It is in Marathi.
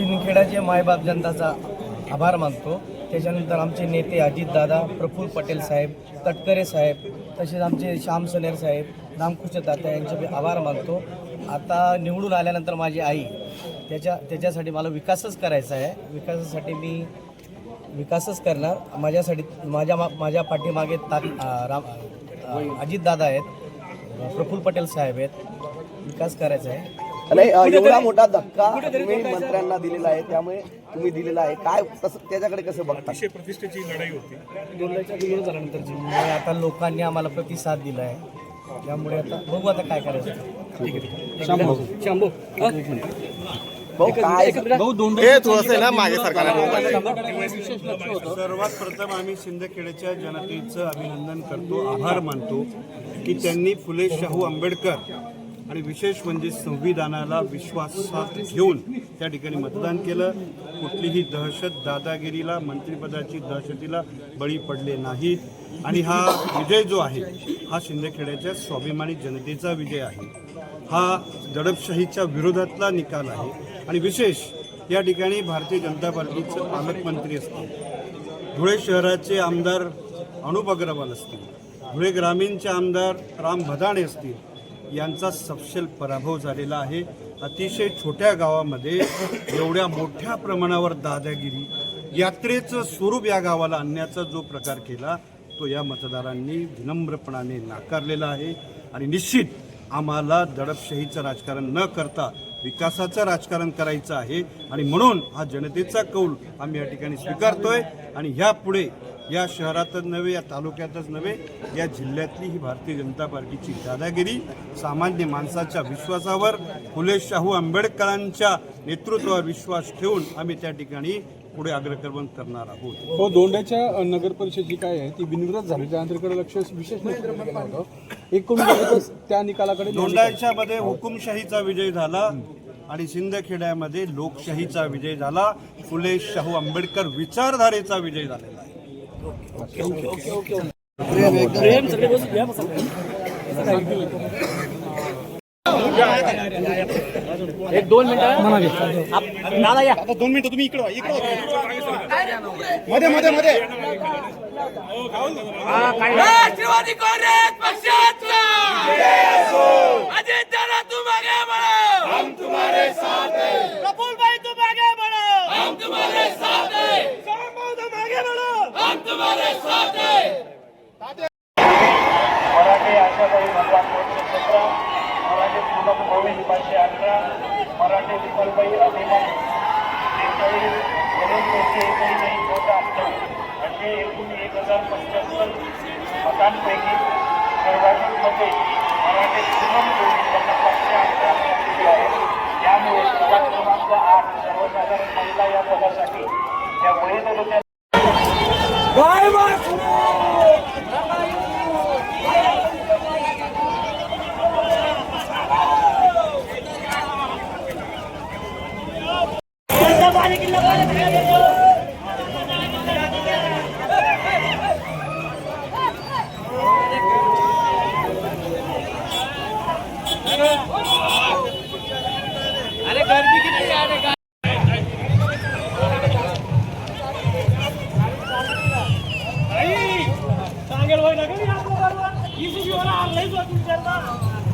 शिंदखेडाचे मायबाप जनताचा आभार मानतो त्याच्यानंतर आमचे नेते अजितदादा प्रफुल्ल पटेल साहेब तटकरे साहेब तसेच आमचे श्याम सनेर साहेब रामकृष्ण तात्या यांचे मी आभार मानतो. आता निवडून आल्यानंतर माझी आई त्याच्या त्याच्यासाठी मला विकासच करायचा आहे. विकासासाठी मी विकासच करणार. माझ्यासाठी माझ्या मा माझ्या पाठीमागे ता राम अजितदादा आहेत प्रफुल्ल पटेल साहेब आहेत. विकास करायचा आहे. नाही एवढा मोठा धक्का तुम्ही मंत्र्यांना दिलेला आहे त्यामुळे तुम्ही दिलेला आहे. काय त्याच्याकडे कसं बघता? प्रतिष्ठेची लढाई होती. दोनच्या झाल्यानंतरची. मुळे आता लोकांनी आम्हाला प्रतिसाद दिला आहे त्यामुळे आता बघू आता काय करायचं. भाऊ काय सर्वात प्रथम आम्ही शिंदखेड्याच्या जनतेचं अभिनंदन करतो आभार मानतो की त्यांनी फुले शाहू आंबेडकर आणि विशेष म्हणजे संविधानाला विश्वासात घेऊन त्या ठिकाणी मतदान केलं. कुठलीही दहशत दादागिरीला मंत्रिपदाची दहशतीला बळी पडले नाहीत आणि हा विजय जो आहे हा शिंदेखेड्याच्या स्वाभिमानी जनतेचा विजय आहे. हा दडपशाहीच्या विरोधातला निकाल आहे. आणि विशेष या ठिकाणी भारतीय जनता पार्टीचं पालकमंत्री असतील धुळे शहराचे आमदार अनुप अग्रवाल असतील धुळे ग्रामीणचे आमदार राम भदाणे असतील यांचा सपशेल पराभव झालेला आहे. अतिशय छोट्या गावामध्ये एवढ्या मोठ्या प्रमाणावर दादागिरी यात्रेचं स्वरूप या गावाला आणण्याचा जो प्रकार केला तो या मतदारांनी विनम्रपणाने नाकारलेला आहे. आणि निश्चित आम्हाला दडपशाहीचं राजकारण न करता विकासाचं राजकारण करायचं आहे आणि म्हणून हा जनतेचा कौल आम्ही या ठिकाणी स्वीकारतोय. आणि ह्यापुढे या शहरातच नव्हे या तालुक्यातच नव्हे या जिल्ह्यातली ही भारतीय जनता पार्टीची दादागिरी सामान्य माणसाच्या विश्वासावर फुले शाहू आंबेडकरांच्या नेतृत्वावर विश्वास ठेवून आम्ही त्या ठिकाणी पुढे अग्रक्रमण करणार आहोत. हो दोंड्याच्या अ, नगर परिषद जी काय आहे ती बिनविरोध झाली. त्यानंतर लक्ष विशेष होतं एकूण बघितलं त्या निकालाकडे दोंडाच्या मध्ये हुकुमशाहीचा विजय झाला आणि सिंदखेड्यामध्ये लोकशाहीचा विजय झाला. फुले शाहू आंबेडकर विचारधारेचा विजय झालेला आहे. राष्ट्रवादी काँग्रेस पक्षाचा. अजित दादा तुम आगे बढ़ो हम तुम्हारे साथ हैं. प्रफुल्ल भाई तुम आगे बढ़ो हम तुम्हारे साथ हैं. श्याम तुम आगे बढ़ो हम तुम्हारे साथ हैं. मराठी आशाताई भगवान दोनशे सतरा मराठी पूनम गोविंद पाचशे अठरा मराठी विपलबाई अभिमान एकोणीस गणेश जोशी एकोणीस चौदा अठ्ठावीस असे एकूण एक हजार पंच्याहत्तर मतांपैकी सर्वाधिक मराठी पाचशे अठरा आहे त्यामुळे प्रभाग क्रमांक आठ सर्वसाधारण महिला या पदासाठी त्या सांगेल वय लागेल इसी जीवाला आणलंय स्वतः विचारता